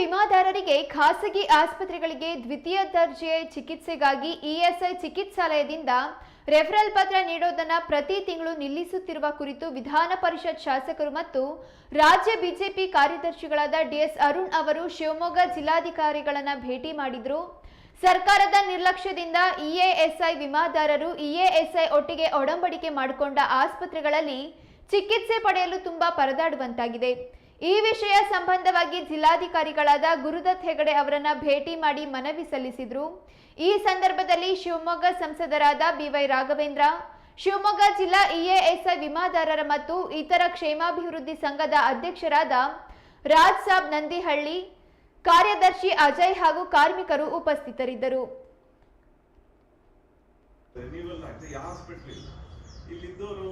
ವಿಮಾದಾರರಿಗೆ ಖಾಸಗಿ ಆಸ್ಪತ್ರೆಗಳಿಗೆ ದ್ವಿತೀಯ ದರ್ಜೆಯ ಚಿಕಿತ್ಸೆಗಾಗಿ ಇಎಸ್ಐ ಚಿಕಿತ್ಸಾಲಯದಿಂದ ರೆಫರಲ್ ಪತ್ರ ನೀಡೋದನ್ನ ಪ್ರತಿ ತಿಂಗಳು ನಿಲ್ಲಿಸುತ್ತಿರುವ ಕುರಿತು ವಿಧಾನ ಪರಿಷತ್ ಶಾಸಕರು ಮತ್ತು ರಾಜ್ಯ ಬಿಜೆಪಿ ಕಾರ್ಯದರ್ಶಿಗಳಾದ ಡಿಎಸ್ ಅರುಣ್ ಅವರು ಶಿವಮೊಗ್ಗ ಜಿಲ್ಲಾಧಿಕಾರಿಗಳನ್ನ ಭೇಟಿ ಮಾಡಿದ್ರು. ಸರ್ಕಾರದ ನಿರ್ಲಕ್ಷ್ಯದಿಂದ ಇಎಎಸ್ಐ ವಿಮಾದಾರರು ಇಎಎಸ್ಐ ಒಟ್ಟಿಗೆ ಒಡಂಬಡಿಕೆ ಮಾಡಿಕೊಂಡ ಆಸ್ಪತ್ರೆಗಳಲ್ಲಿ ಚಿಕಿತ್ಸೆ ಪಡೆಯಲು ತುಂಬಾ ಪರದಾಡುವಂತಾಗಿದೆ. ಈ ವಿಷಯ ಸಂಬಂಧವಾಗಿ ಜಿಲ್ಲಾಧಿಕಾರಿಗಳಾದ ಗುರುದತ್ ಹೆಗಡೆ ಅವರನ್ನ ಭೇಟಿ ಮಾಡಿ ಮನವಿ ಸಲ್ಲಿಸಿದ್ರು. ಈ ಸಂದರ್ಭದಲ್ಲಿ ಶಿವಮೊಗ್ಗ ಸಂಸದರಾದ ಬಿವೈ ರಾಘವೇಂದ್ರ, ಶಿವಮೊಗ್ಗ ಜಿಲ್ಲಾ ಇಎಎಸ್ಐ ವಿಮಾದಾರರ ಮತ್ತು ಇತರ ಕ್ಷೇಮಾಭಿವೃದ್ಧಿ ಸಂಘದ ಅಧ್ಯಕ್ಷರಾದ ರಾಜ್ ಸಾಬ್ ನಂದಿಹಳ್ಳಿ, ಕಾರ್ಯದರ್ಶಿ ಅಜಯ್ ಹಾಗೂ ಕಾರ್ಮಿಕರು ಉಪಸ್ಥಿತರಿದ್ದರು. ಇಲ್ಲಿದ್ದವರು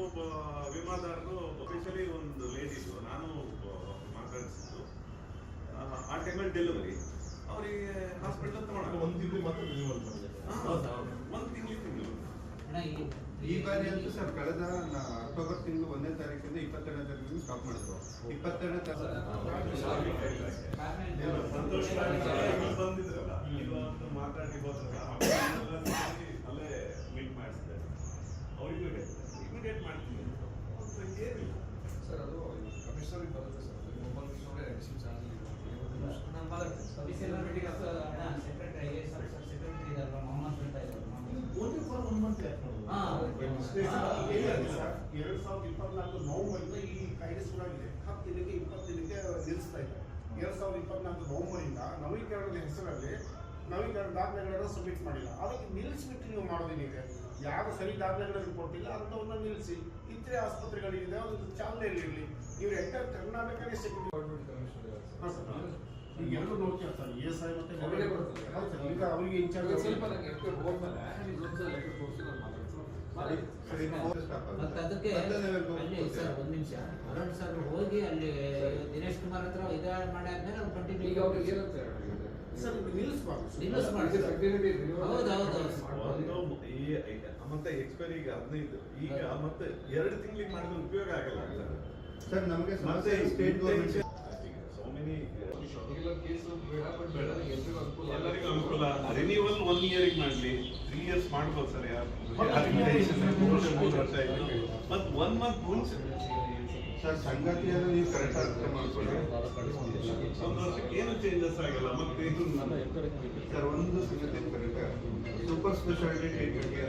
ಟೈಮಲ್ಲಿ ಡೆಲಿವರಿ ಅವರಿಗೆ ಹಾಸ್ಪಿಟಲ್ ತಗೊಂಡು ಒಂದು ತಿಂಗಳು ಮಾತ್ರ ರಿನ್ಯೂವಲ್ ಮಾಡಿದೆ ಒಂದು ತಿಂಗಳು. ತಿಂಗಳು ಈ ಬಾರಿ ಅಂತೂ ಸರ್ ಕಳೆದ ಅಕ್ಟೋಬರ್ ತಿಂಗಳು ಒಂದನೇ ತಾರೀಕಿಂದ ಇಪ್ಪತ್ತೆರಡನೇ ತಾರೀಕಿಂದ ಸ್ಟಾಪ್ ಮಾಡಿದ್ರು. ಇಪ್ಪತ್ತೆರಡನೇ ತಾರೀಕು ಬಂದಿದ್ರಲ್ಲ? ಇವತ್ತು ಮಾತಾಡಿ ಎರಡ್ ಸಾವಿರದ ಇಪ್ಪತ್ನಾಲ್ಕು ನವೆಂಬರಿಂದ ಈ ಕಾಯ್ದೆ ಶುರುವಾಗಿದೆ ಹತ್ತು ದಿನಕ್ಕೆ ಇಪ್ಪತ್ತು ನಿಲ್ಲಿಸ್ತಾ ಇದೆ ಎರಡು ಸಾವಿರದ ಇಪ್ಪತ್ನಾಲ್ಕು ನವೆಂಬರಿಂದ ನವೀಕರಣದ ಹೆಸರಲ್ಲಿ ನವೀಕರಣ ದಾಖಲೆಗಳನ್ನು ಸಬ್ಮಿಟ್ ಮಾಡಿಲ್ಲ ಅದಕ್ಕೆ ನಿಲ್ಲಿಸ್ಬಿಟ್ಟು ನೀವು ಮಾಡೋದೇನಿದೆ ಯಾವ ಸರಿ ದಾಖಲೆಗಳನ್ನು ಕೊಟ್ಟಿಲ್ಲ ಅಂಥವನ್ನ ನಿಲ್ಲಿಸಿ ಇತರೆ ಆಸ್ಪತ್ರೆಗಳಿದೆ ಒಂದು ಚಾಲನೆಯಲ್ಲಿ ಇರಲಿ ಇವ್ರು ಎಂಟರ್ ಕರ್ನಾಟಕನೇ ಸೆಕ್ಯೂರಿಟಿ ಸರ್ ಈಗ ಎಲ್ಲರೂ ನೋಡ್ತಾರೆ ಸರ್ ಇ ಎಸ್ ಐ ಮತ್ತೆ. ಹೌದು ಸರ್ ಅವರಿಗೆ ಮತ್ತೆ ಅದಕ್ಕೆ ಅಲ್ಲಿ ಸರ್ ಒಂದ್ ನಿಮಿಷ. ಅರುಣ್ ಸರ್ ಹೋಗಿ ಅಲ್ಲಿ ದಿನೇಶ್ ಕುಮಾರ್ ಹತ್ರ ಇದ ಮಾಡಾದ್ಮೇಲೆ ಅವ್ರು ಕಂಟಿನ್ಯೂ ಈಗ ಅವ್ರಿಗೆ ಏನಂತ ಸರ್ ಇದು ನಿಲ್ಲಿಸಬಾರ್ದು ಸರ್. ನಿಲ್ಲಿಸ್ಬಾರ್ದು. ಇದು ಹೌದು, ಹೌದು, ಹೌದು. ಈ ಮತ್ತೆ ಎಕ್ಸ್ಪೈರಿ ಈಗ ಹದಿನೈದು. ಈಗ ಮತ್ತೆ ಎರಡು ತಿಂಗಳಿಗೆ ಮಾಡಿದ್ರೆ ಉಪಯೋಗ ಆಗಲ್ಲ ಸರ್ ನಮಗೆ ಮತ್ತೆ ಸಮಸ್ಯೆ ಸ್ಟೇಟ್ ಗೌರ್ಮೆಂಟ್ ಸೋ ಮೆನಿ ಈಗೆಲ್ಲ ಕೇಸು ಬೇಡ ಬಟ್ ಬೇಡ ಎಲ್ರಿಗೂ ಅನುಕೂಲ ಎಲ್ಲರಿಗೂ ಅನುಕೂಲ ರಿನಿವಲ್ ಒನ್ ಇಯರ್ ಮಾಡ್ಲಿ. ತ್ರೀ ಇಯರ್ಸ್ ಮಾಡ್ಬೋದು ಸರ್ ಯಾರು. ಮುಂಚೆ ಸರ್ ಸಂಗತಿಯನ್ನು ನೀವು ಕರೆಕ್ಟ್ ಅರ್ಥ ಮಾಡ್ಕೊಳ್ಳಿ. ಒಂದು ವರ್ಷಕ್ಕೆ ಏನು ಚೇಂಜಸ್ ಆಗಲ್ಲ ಮತ್ತೆ ಇದು ಸರ್ ಒಂದು ಸಂಗತಿ ಕರೆಕ್ಟ್ ಸೂಪರ್ ಸ್ಪೆಷಾಲಿಟಿ ಟ್ರೀಟ್ಮೆಂಟ್ಗೆ